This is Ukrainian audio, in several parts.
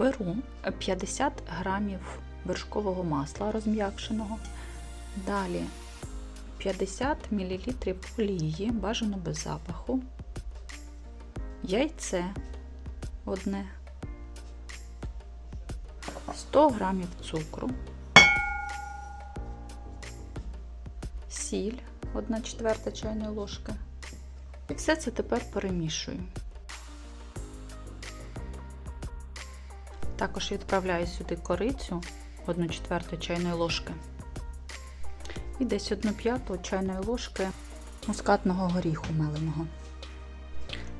Беру 50 грамів вершкового масла розм'якшеного. Далі 50 мл олії, бажано без запаху, яйце одне, 100 грамів цукру, сіль 1 четверта чайної ложки. І все це тепер перемішую. Також відправляю сюди корицю 1 четверту чайної ложки і десь 1 п'яту чайної ложки мускатного горіху меленого.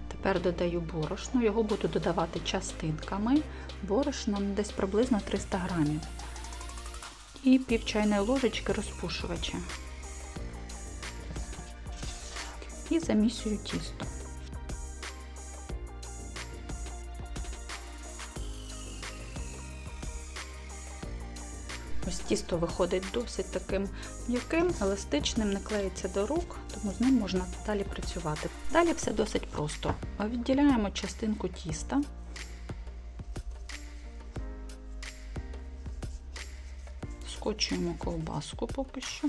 Тепер додаю борошно, його буду додавати частинками, борошно десь приблизно 300 грамів. І пів чайної ложечки розпушувача. І замісюю тісто. Ось тісто виходить досить таким м'яким, еластичним, не клеїться до рук, тому з ним можна далі працювати. Далі все досить просто. Відділяємо частинку тіста. Скочуємо ковбаску поки що.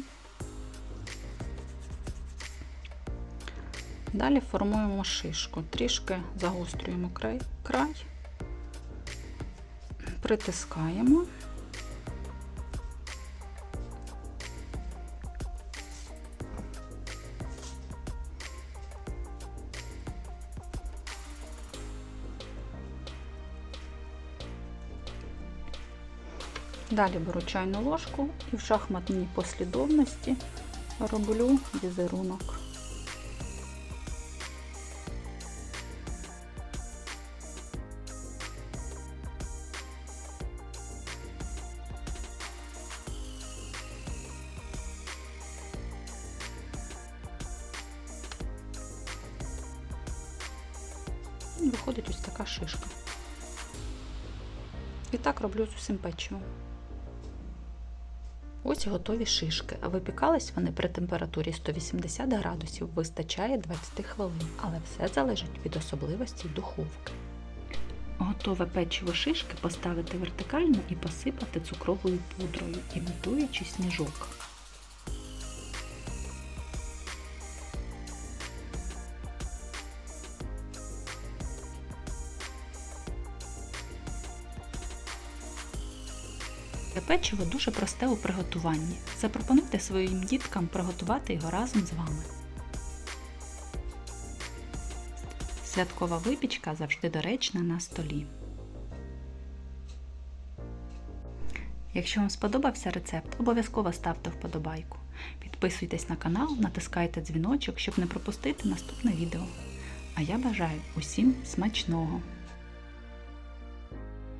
Далі формуємо шишку, трішки загострюємо край, край притискаємо. Далі беру чайну ложку і в шахматній послідовності роблю візерунок. Виходить ось така шишка. І так роблю з усім печивом. Ось готові шишки. А випікались вони при температурі 180 градусів, вистачає 20 хвилин, але все залежить від особливостей духовки. Готове печиво шишки поставити вертикально і посипати цукровою пудрою, імітуючи сніжок. Це печиво дуже просте у приготуванні. Запропонуйте своїм діткам приготувати його разом з вами. Святкова випічка завжди доречна на столі. Якщо вам сподобався рецепт, обов'язково ставте вподобайку. Підписуйтесь на канал, натискайте дзвіночок, щоб не пропустити наступне відео. А я бажаю усім смачного!